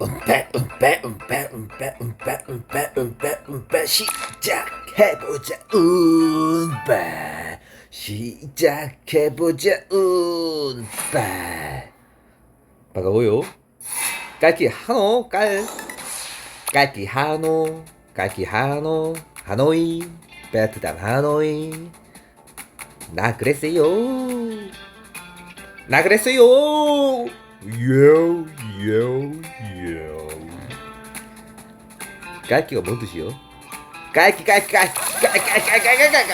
음빼 음빼 음빼 음빼 음빼 음빼 음빼 시작해보자. 음빼 시작해보자. 음빼 반가워요. 깔기 하노 깔. 깔기 하노 깔기 하노 하노이. 베트남 하노이. 나 그랬어요. 나 그랬어요. 요 요 요 깔기가 뭔 뜻이요? 깔기 깔기 깔기 깔기 깔기 깔기 깔기 깔기 깔기 깔기 깔기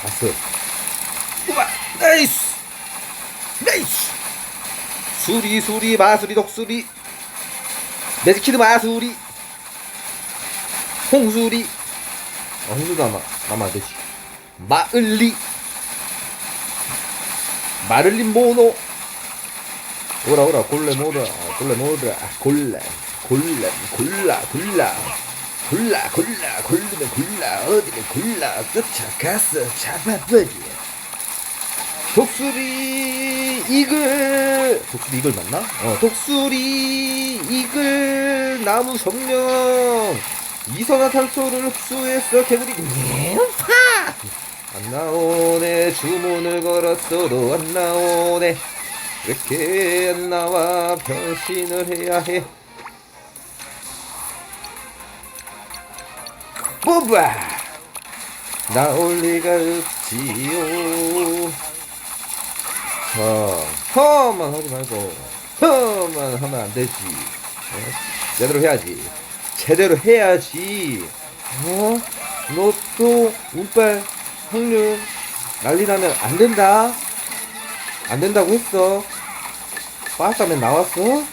깔기 뽑아 나이스 나이스 수리 수리 마수리 독수리 매직키드 마수리 홍수리 아, 홍수도 남아 남아 안 되지 마을리 마를린 모노. 오라 오라 골레 모라 아, 골레 모라 아, 골라 골라 골라 골라. 골라 골라 골르면 골라. 쫓아가서 잡아버려. 독수리 이글. 독수리 이글 맞나? 어 독수리 이글. 나무 성령. 이산화탄소를 흡수해서 개구리. 파! 안 나오네 주문을 걸었어도 안 나오네. 왜 이렇게 안 나와 변신을 해야 해. 뽑아 나올 리가 없지요. 어, 허만 하지 말고 허만 하면 안 되지. 어? 제대로 해야지. 제대로 해야지. 어? 너또 운빨 확률 난리 나면 안 된다 안 된다고 했어 빠따면 나왔어?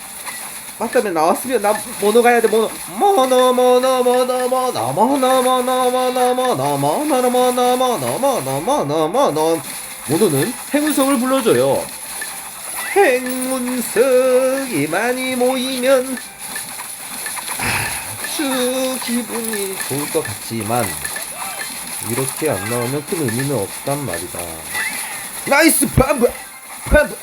빠따면 나왔으면 나 모노 가야 돼 모노 모노 모노 모노 모노 모노 모노 모노 모노 모노 모노 모노 모노 모노 모노 모노는 행운성을 불러줘요 행운성이 많이 모이면 아주 기분이 좋을 것 같지만 이렇게 안 나오면 큰 의미는 없단 말이다. 나이스 팜바 팜바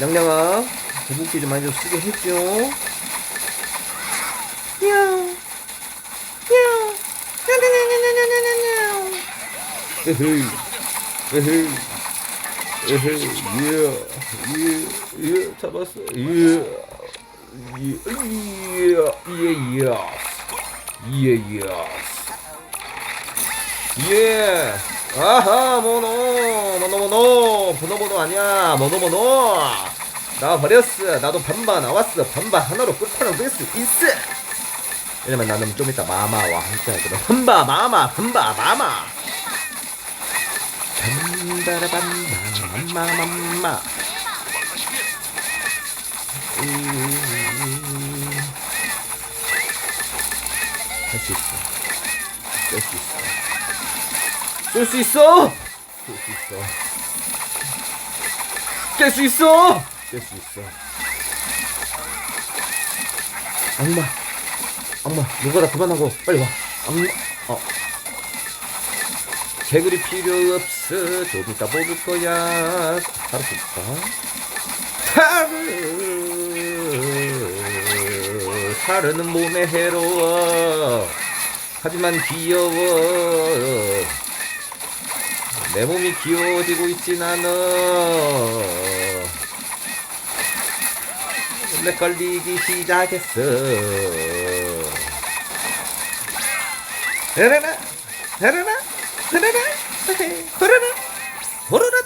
냥냥아 거북이 좀 많이 좀 쓰게 했죠 냥 으흐 으흐 예, 예, 예, 잡았어. 예, 예, 예, 예, 예, 예, 예. 아하, 모노, 모노, 모노, 모노, 모노 아니야, 모노, 모노. 나와 버렸어. 나도 반바 나왔어. 반바 하나로 끝판을 뺄수 있어. 왜냐면 나는 좀 이따 마마와 함께 하거든. 반바, 마마, 반바, 마마. 빰바라밤밤마맘마. 할수 있어. 쏠 수 있어. 쏠 수 있어. 깰 수 있어? 깰 수 있어. 악마 악마 누가 다 그만하고 빨리 와. 악마 어 개구리 필요 없어. 좀 이따 뽑을 거야. 바로 볼까? 사르 사르는 몸에 해로워. 하지만 귀여워. 내 몸이 귀여워지고 있진 않아. 렉걸리기 시작했어. 라라라 라라라 흐르르 흐르르 흐르르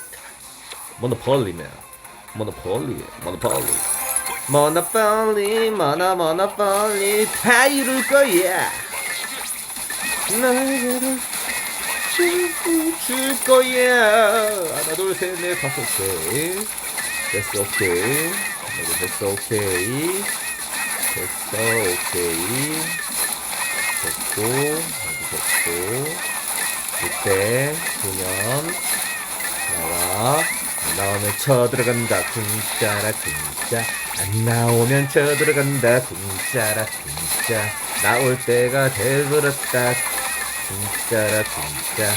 모노폴리네 모노폴리 모노폴리 모노폴리 모노 모노폴리 다 이룰 거야. 나에게로 줄 거야. 하나 둘셋넷 다섯 개. 됐어 오케이 됐어 오케이. 됐어 오케이. 됐고 됐고 밑에 소년 나와. 나오면 쳐 들어간다. 궁짜라 궁짜 안 나오면 쳐 들어간다. 궁짜라 궁짜 나올 때가 되버렸다. 궁짜라 궁짜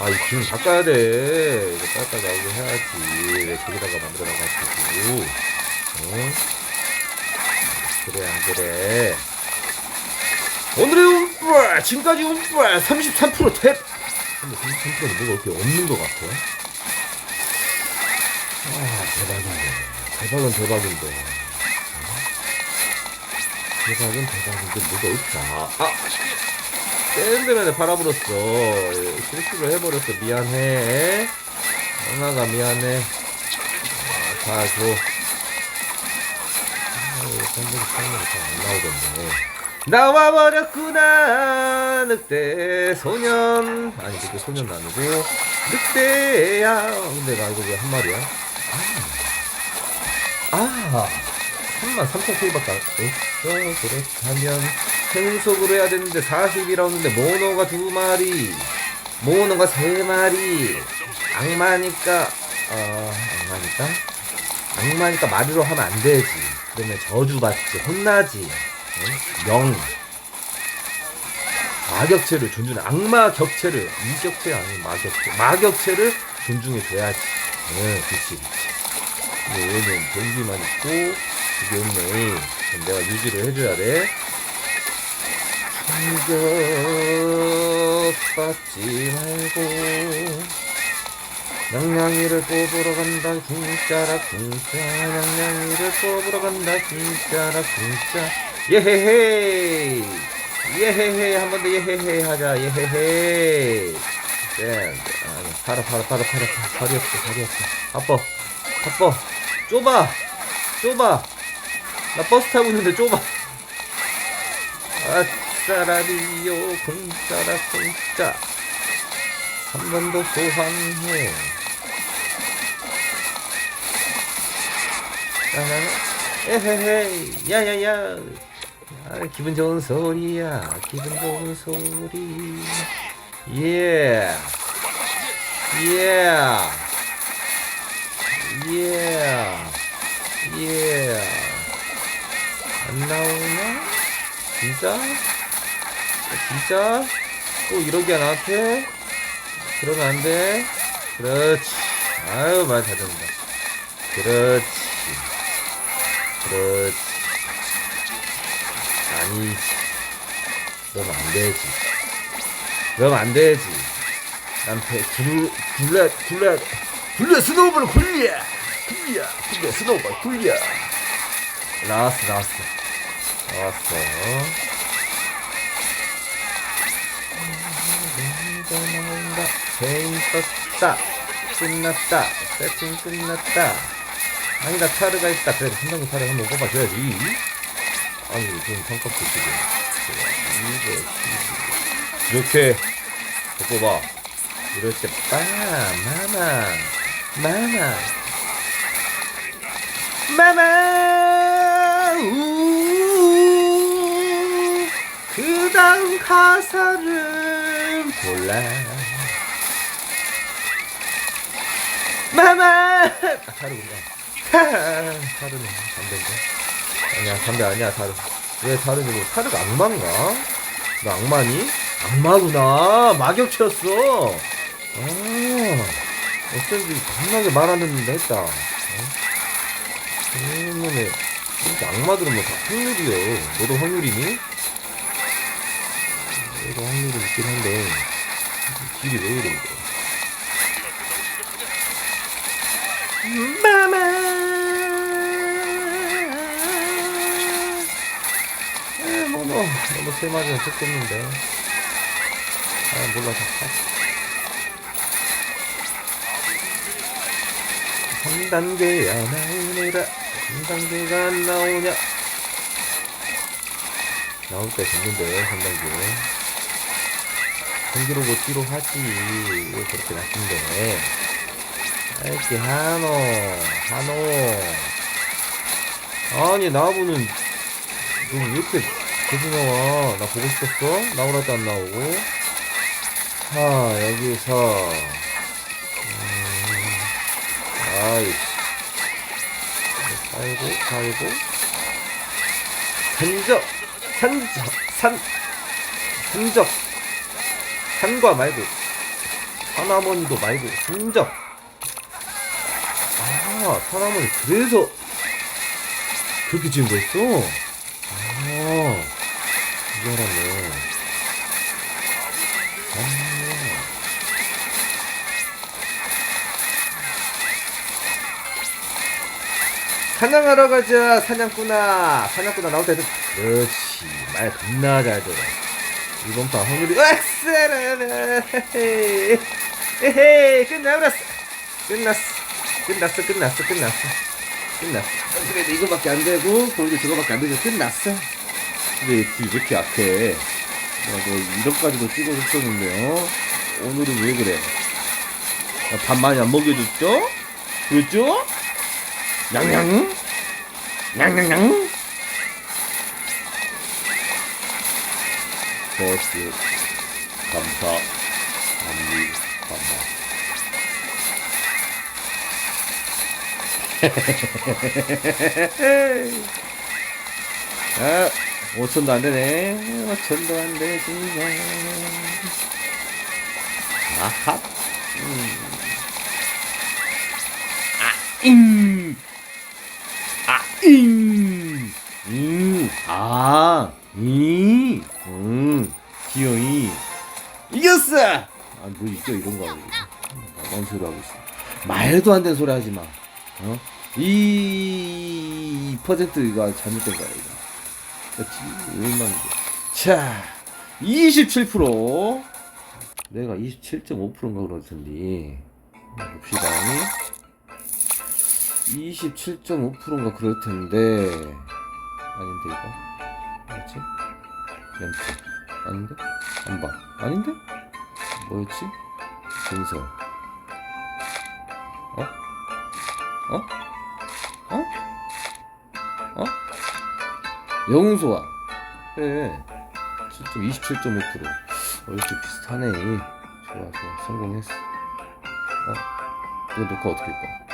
아이 기운 바꿔야 돼. 이거 닦아 나오게 해야지. 왜 저기다가 만들어 놔가지고. 어? 그래 안 그래 오늘의 운빨 지금까지 운빨 33% 탭. 근데 33%는 뭐가 이렇게 없는 것 같아? 아 대박이네 대박은 대박인데. 어? 대박은 대박인데 뭐가 없다. 아 샌드맨에 팔아버렸어 실수를 해버렸어. 미안해. 엄마가 미안해. 아, 다줘. 샌드맨 샌드맨 잘안 나오겠네 나와버렸구나. 늑대 소년. 아니 늑대 소년 아니고. 늑대야. 근데 나 이거 왜 한 마리야? 아. 3만 3천 K밖에 안 없어 그렇다면 생속으로 해야 되는데 40이라는데 모노가 두 마리. 모노가 세 마리. 악마니까 어 악마니까? 악마니까 마리로 하면 안 되지. 그러면 저주받지. 혼나지. 응? 영. 마격체를 존중해. 악마 격체를 이 격체 아니면 마격체. 마격체를 존중해 줘야지. 응 그치. 그치 근데 얘는 변기만 있고 이게 없네. 내가 유지를 해줘야 돼. 충격받지 말고 냥냥이를 뽑으러 간다 진짜라 진짜. 냥냥이를 뽑으러 간다 진짜라 진짜 예헤헤. 예헤헤. 한 번 더 예헤헤 하자. 예헤헤. 네, 아니 팔아 팔아 팔아 팔아 팔이 없어 팔이 없어. 아빠. 아빠. 좁아. 좁아. 나 버스 타고 있는데 좁아. 아싸라리요 공짜라 공짜. 한 번 더 소환해. 에헤헤. 야야야 아, 기분 좋은 소리야 기분 좋은 소리 예 예. 예. 예. 안 나오나? 진짜? 진짜? 또 이러기야 나한테? 그러면 안 돼? 그렇지. 아유, 말잘 듣는다. 그렇지. 그렇지. 아니지. 그러면 안 되지. 그러면 안 되지. 난 배, 굴, 굴레, 굴레, 굴레 스노우볼 굴려! 굴려! 굴려, 스노우볼 굴려! 나왔어, 나왔어. 나왔어. 나온다. 재밌었다. 끝났다. 세팅 끝났다. 아니다, 타르가 있다. 그래, 한장도 타르 한번 뽑아줘야지. 아니, 지금 지금. 이거, 이렇게. 뽑아. 이럴 때, 빠, 마마, 마마, 마마, 우, 그 다음 가사를 몰라. 마마! 아, 다르구나. 다르네. 담배인데. 아니야, 담배 아니야, 다르. 왜 다르지? 뭐, 다르가 악마인가? 너 악마니? 악마구나. 마격체였어. 아, 어쩐지 겁나게 말안 듣는다 했다. 어? 때문에 진짜 악마들은 뭐다 확률이요. 너도 확률이니? 너도 확률이 있긴 한데 길이 왜 이래 이거? 마마. 너, 너무 세 마리는 좋겠는데. 아, 몰라, 다 파. 3단계야 나오느라 3단계가 안 나오냐. 나올 때 됐는데 3단계. 전기로고 뒤로 하지. 왜 그렇게 낮춘데. 알지 한호 한호. 아니 나보는 너왜 이렇게 계속 나와 나 보고 싶었어? 나오라도 안 나오고 자, 여기서, 음, 아이, 아이고, 아이고, 산적, 산적, 산, 산적, 산과 말고, 산화몬도 말고, 산적. 아, 산화몬이 그래서 그렇게 지은 거였어? 아, 이게 알았네. 아. 사냥하러 가자 사냥꾼아. 사냥꾼아 나올 때도 그렇지 말 겁나 잘 들어. 이번 판 확률이 엑스레 에헤이 끝나버렸어. 끝났어. 끝났어 끝났어 끝났어. 끝났어. 그래도 이거밖에 안 되고 거기도 저거밖에 안 되고 끝났어. 근데 왜 이렇게 약해 야너 이런까지도 찍어줬었는데요. 오늘은 왜 그래? 야, 밥 많이 안 먹여줬죠? 그랬죠? 양양 양양양 버스 감사 감리 감사. 아, 5천도 안 되네. 5천도 안 되지. 아하. 음. 아, 잉. 아, 잉. 음. 아, 이. 음. 기영이. 이겼어! 아, 뭐 이겨, 이런 거 하고. 뭔 소리 하고 있어. 말도 안 되는 소리 하지 마. 어? 이 퍼센트가 잘못된 거야, 이거. 얼마인데. 자, 27%. 내가 27.5%인가 그러던데. 봅시다. 27.5%인가 그럴 텐데. 아닌데, 이거? 뭐지? 램프. 아닌데? 안 봐. 아닌데? 뭐였지? 근서. 어? 어? 어? 어? 영소아. 그래. 27.5%. 어, 이렇게 비슷하네. 좋아, 좋아. 성공했어. 어? 이거 녹화 어떻게 할까?